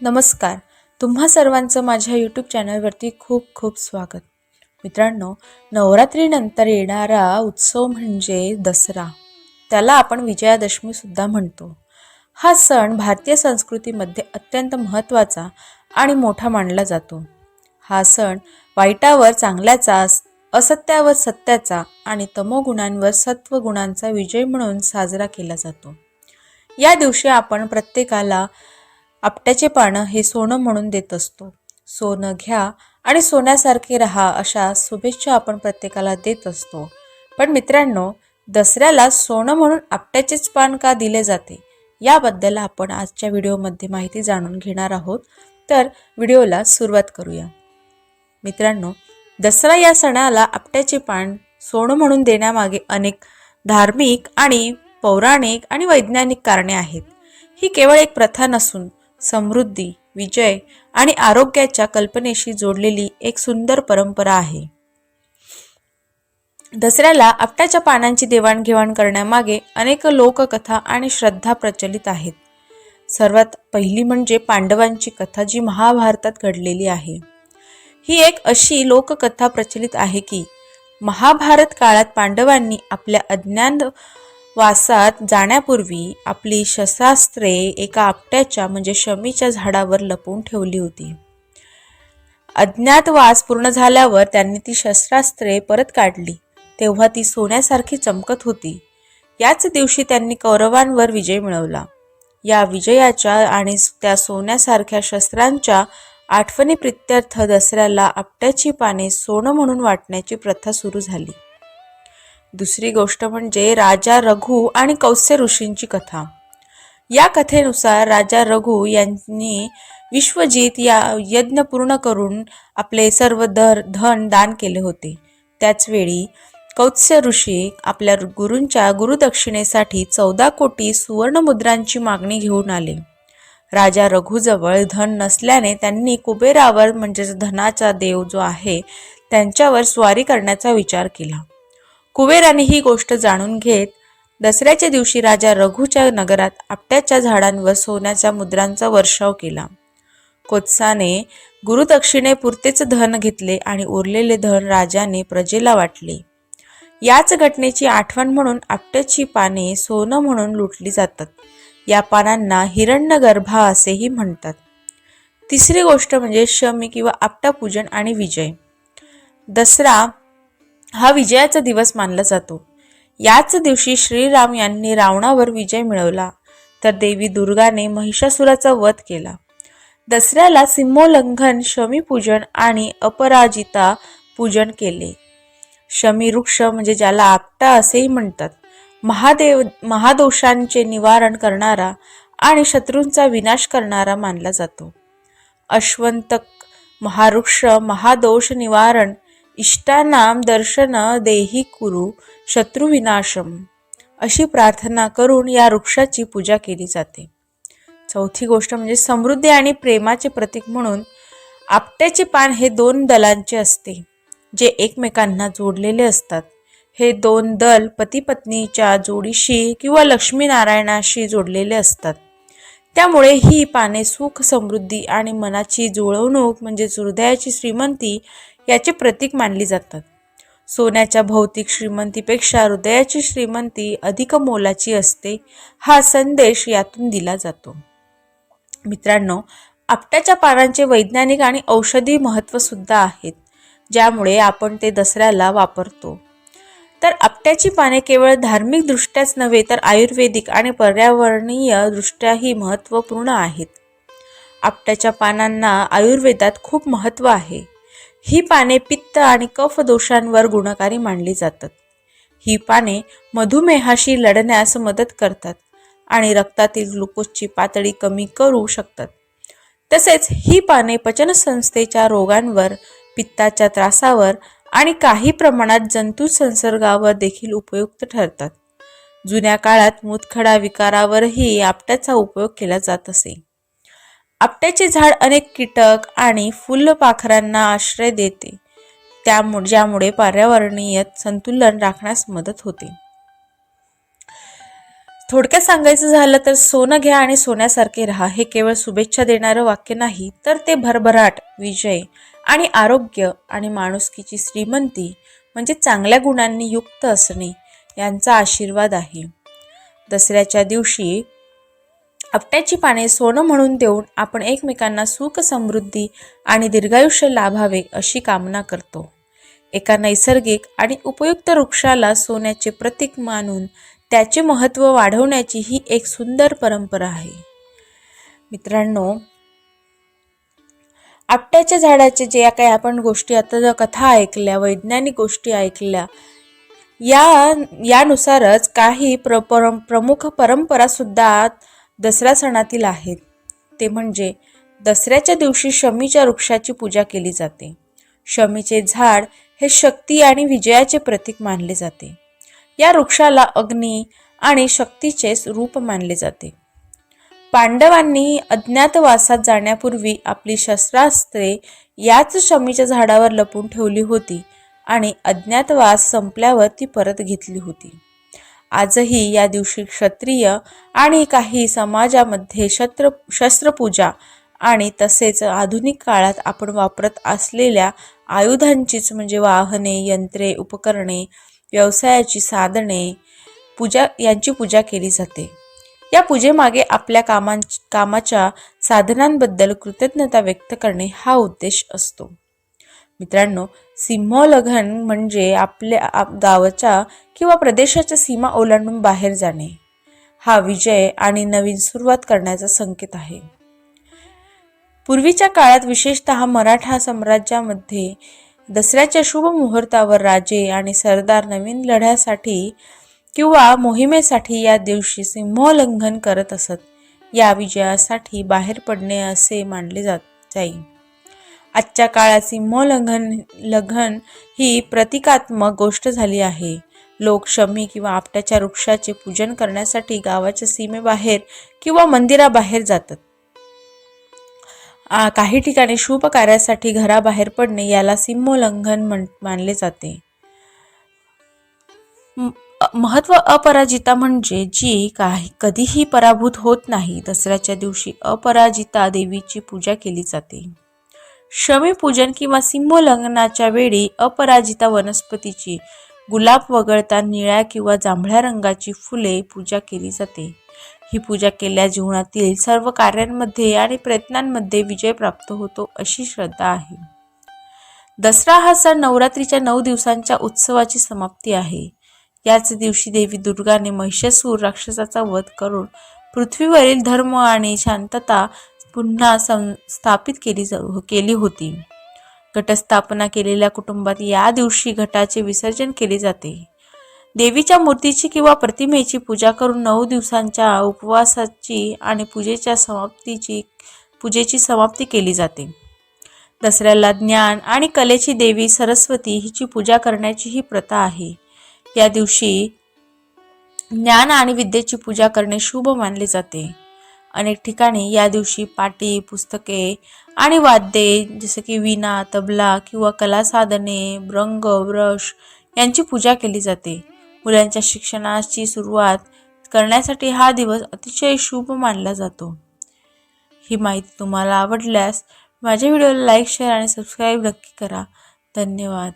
नमस्कार. तुम्हा सर्वांचं माझ्या यूट्यूब चॅनलवरती खूप खूप स्वागत. मित्रांनो नवरात्रीनंतर येणारा उत्सव म्हणजे दसरा. त्याला आपण विजयादशमीसुद्धा म्हणतो. हा सण भारतीय संस्कृतीमध्ये अत्यंत महत्त्वाचा आणि मोठा मानला जातो. हा सण वाईटावर चांगल्याचा असत्यावर सत्याचा आणि तमोगुणांवर सत्वगुणांचा विजय म्हणून साजरा केला जातो. या दिवशी आपण प्रत्येकाला आपट्याचे पानं हे सोनं म्हणून देत असतो. सोनं घ्या आणि सोन्यासारखे राहा अशा शुभेच्छा आपण प्रत्येकाला देत असतो. पण मित्रांनो दसऱ्याला सोनं म्हणून आपट्याचेच पान का दिले जाते? याबद्दल आपण आजच्या व्हिडिओमध्ये माहिती जाणून घेणार आहोत. तर व्हिडिओला सुरुवात करूया. मित्रांनो दसरा या सणाला आपट्याचे पान सोनं म्हणून देण्यामागे अनेक धार्मिक आणि पौराणिक आणि वैज्ञानिक कारणे आहेत. ही केवळ एक प्रथा नसून समृद्धी विजय आणि आरोग्याच्या कल्पनेशी जोडलेली एक सुंदर परंपरा आहे. दसऱ्याला आपट्याच्या पानांची देवाणघेवाण करण्यामागे अनेक लोककथा आणि श्रद्धा प्रचलित आहेत. सर्वात पहिली म्हणजे पांडवांची कथा जी महाभारतात घडलेली आहे. ही एक अशी लोककथा प्रचलित आहे की महाभारत काळात पांडवांनी आपल्या अज्ञान वासात जाण्यापूर्वी आपली शस्त्रास्त्रे एका आपट्याच्या म्हणजे शमीच्या झाडावर लपवून ठेवली होती. अज्ञातवास पूर्ण झाल्यावर त्यांनी ती शस्त्रास्त्रे परत काढली. तेव्हा ती सोन्यासारखी चमकत होती. याच दिवशी त्यांनी कौरवांवर विजय मिळवला. या विजयाच्या आणि त्या सोन्यासारख्या शस्त्रांच्या आठवणी प्रित्यर्थ दसऱ्याला आपट्याची पाने सोनं म्हणून वाटण्याची प्रथा सुरू झाली. दुसरी गोष्ट म्हणजे राजा रघु आणि कौस्य ऋषींची कथा. या कथेनुसार राजा रघु यांनी विश्वजीत या यज्ञ पूर्ण करून आपले सर्व दर धन दान केले होते. त्याचवेळी कौत्स्य ऋषी आपल्या गुरूंच्या गुरुदक्षिणेसाठी चौदा कोटी सुवर्णमुद्रांची मागणी घेऊन आले. राजा रघुजवळ धन नसल्याने त्यांनी कुबेरावर म्हणजेच धनाचा देव जो आहे त्यांच्यावर स्वारी करण्याचा विचार केला. कुबेराने ही गोष्ट जाणून घेत दसऱ्याच्या दिवशी राजा रघुच्या नगरात आपट्याच्या झाडांवर सोन्याच्या मुद्रांचा वर्षाव केला. कोत्साने गुरुदक्षिणेपुरतेच धन घेतले आणि उरलेले धन राजाने प्रजेला वाटले. याच घटनेची आठवण म्हणून आपट्याची पाने सोनं म्हणून लुटली जातात. या पानांना हिरण्यगर्भा असेही म्हणतात. तिसरी गोष्ट म्हणजे शमी किंवा आपटा पूजन आणि विजय. दसरा हा विजयाचा दिवस मानला जातो. याच दिवशी श्रीराम यांनी रावणावर विजय मिळवला. तर देवी दुर्गाने महिषासुराचा वध केला. दसऱ्याला सिंहोल्लंघन शमीपूजन आणि अपराजिता पूजन केले. शमी वृक्ष म्हणजे ज्याला आपटा असेही म्हणतात. महादेव महादोषांचे निवारण करणारा आणि शत्रूंचा विनाश करणारा मानला जातो. अश्वंतक महावृक्ष महादोष निवारण इष्टानाम दर्शन देही कुरु शत्रुविनाशम. अशी प्रार्थना करून या वृक्षाची पूजा केली जाते. चौथी गोष्ट म्हणजे समृद्धी आणि प्रेमाचे प्रतीक म्हणून आपट्याचे पान हे दोन दलांचे असते जे एकमेकांना जोडलेले असतात. हे दोन दल पती पत्नीच्या जोडीशी किंवा लक्ष्मीनारायणाशी जोडलेले असतात. त्यामुळे ही पाने सुख समृद्धी आणि मनाची जुळवणूक म्हणजे हृदयाची श्रीमंती याचे प्रतीक मानली जातात. सोन्याच्या भौतिक श्रीमंतीपेक्षा हृदयाची श्रीमंती अधिक मोलाची असते हा संदेश यातून दिला जातो. मित्रांनो आपट्याच्या पानांचे वैज्ञानिक आणि औषधी महत्त्वसुद्धा आहेत ज्यामुळे आपण ते दसऱ्याला वापरतो. तर आपट्याची पाने केवळ धार्मिक दृष्ट्याच नव्हे तर आयुर्वेदिक आणि पर्यावरणीय दृष्ट्याही महत्त्वपूर्ण आहेत. आपट्याच्या पानांना आयुर्वेदात खूप महत्त्व आहे. ही पाने पित्त आणि कफ दोषांवर गुणकारी मानली जातात. ही पाने मधुमेहाशी लढण्यास मदत करतात आणि रक्तातील ग्लुकोजची पातळी कमी करू शकतात. तसेच ही पाने पचनसंस्थेच्या रोगांवर पित्ताच्या त्रासावर आणि काही प्रमाणात जंतू संसर्गावर देखील उपयुक्त ठरतात. जुन्या काळात मुतखडा विकारावरही आपट्याचा उपयोग केला जात असे. आपट्याचे झाड अनेक कीटक आणि फुलपाखरांना आश्रय देते. त्यामुळे ज्यामुळे पर्यावरणीय संतुलन राखण्यास मदत होते. थोडक्यात सांगायचं झालं तर सोनं घ्या आणि सोन्यासारखे राहा. हे केवळ शुभेच्छा देणारं वाक्य नाही तर ते भरभराट विजय आणि आरोग्य आणि माणुसकीची श्रीमंती म्हणजे चांगल्या गुणांनी युक्त असणे यांचा आशीर्वाद आहे. दसऱ्याच्या दिवशी आपट्याची पाने सोनं म्हणून देऊन आपण एकमेकांना सुख समृद्धी आणि दीर्घायुष्य लाभावे अशी कामना करतो. एका नैसर्गिक आणि उपयुक्त वृक्षाला सोन्याचे प्रतीक मानून त्याचे महत्त्व वाढवण्याची ही एक सुंदर परंपरा आहे. मित्रांनो आपट्याच्या झाडाचे जे काही आपण गोष्टी आता ज्या कथा ऐकल्या वैज्ञानिक गोष्टी ऐकल्या या यानुसारच काही प्र परम प्रमुख परंपरासुद्धा दसरा सणातील आहेत. ते म्हणजे दसऱ्याच्या दिवशी शमीच्या वृक्षाची पूजा केली जाते. शमीचे झाड हे शक्ती आणि विजयाचे प्रतीक मानले जाते. या वृक्षाला अग्नी आणि शक्तीचे रूप मानले जाते. पांडवांनी अज्ञातवासात जाण्यापूर्वी आपली शस्त्रास्त्रे याच शमीच्या झाडावर लपून ठेवली होती आणि अज्ञातवास संपल्यावर ती परत घेतली होती. आजही या दिवशी क्षत्रिय आणि काही समाजामध्ये शस्त्र शस्त्रपूजा आणि तसेच आधुनिक काळात आपण वापरत असलेल्या आयुधांचीच म्हणजे वाहने यंत्रे उपकरणे व्यवसायाची साधने पूजा यांची पूजा केली जाते. या पूजेमागे आपल्या कामां कामाच्या साधनांबद्दल कृतज्ञता व्यक्त करणे हा उद्देश असतो. मित्रांनो सिंहलघन म्हणजे आपल्या गावाच्या किंवा प्रदेशाच्या सीमा ओलांडून बाहेर जाणे. हा विजय आणि नवीन सुरुवात करण्याचा संकेत आहे. पूर्वीच्या काळात विशेषत मराठा साम्राज्यामध्ये दसऱ्याच्या शुभ मुहूर्तावर राजे आणि सरदार नवीन लढ्यासाठी किंवा मोहिमेसाठी या दिवशी सिंहोल्लंघन करत असत. या विजयासाठी बाहेर पडणे असे मानले जात जाईल आजच्या काळात सिंहोल्लंघन लंघन ही प्रतिकात्मक गोष्ट झाली आहे. लोक शमी किंवा आपट्याच्या वृक्षाचे पूजन करण्यासाठी गावाच्या सीमेबाहेर किंवा मंदिराबाहेर जातात. काही ठिकाणी शुभ कार्यासाठी घराबाहेर पडणे याला सिंहोल्लंघन म्हण मानले जाते. महत्त्व अपराजिता म्हणजे जी काही कधीही पराभूत होत नाही दसऱ्याच्या दिवशी अपराजिता देवीची पूजा केली जाते. शमीपूजन किंवा सिंहोल्लंघनाच्या वेळी अपराजिता वनस्पतीची. गुलाब वगळता निळ्या किंवा जांभळ्या रंगाची फुले पूजा केली जाते. ही पूजा केल्या जीवनातील सर्व कार्यांमध्ये आणि प्रयत्नांमध्ये विजय प्राप्त होतो अशी श्रद्धा आहे. दसरा हा सण नवरात्रीच्या नऊ दिवसांच्या उत्सवाची समाप्ती आहे. याच दिवशी देवी दुर्गाने महिषासूर राक्षसाचा वध करून पृथ्वीवरील धर्म आणि शांतता पुन्हा सं स्थापित केली हो- केली होती. घटस्थापना केलेल्या कुटुंबात या दिवशी घटाचे विसर्जन केले जाते. देवीच्या मूर्तीची किंवा प्रतिमेची पूजा करून नऊ दिवसांच्या उपवासाची आणि पूजेच्या समाप्तीची पूजेची समाप्ती केली जाते. दसऱ्याला ज्ञान आणि कलेची देवी सरस्वती हिची पूजा करण्याची ही प्रथा आहे. या दिवशी ज्ञान आणि विद्येची पूजा करणे शुभ मानले जाते. अनेक ठिकाणी या दिवशी पाटी पुस्तके आणि वाद्ये जसे की विणा तबला किंवा कला साधने रंग ब्रश यांची पूजा केली जाते. मुलांच्या शिक्षणाची सुरुवात करण्यासाठी हा दिवस अतिशय शुभ मानला जातो. ही माहिती तुम्हाला आवडल्यास माझ्या व्हिडिओला लाईक शेअर आणि सबस्क्राईब नक्की करा. धन्यवाद.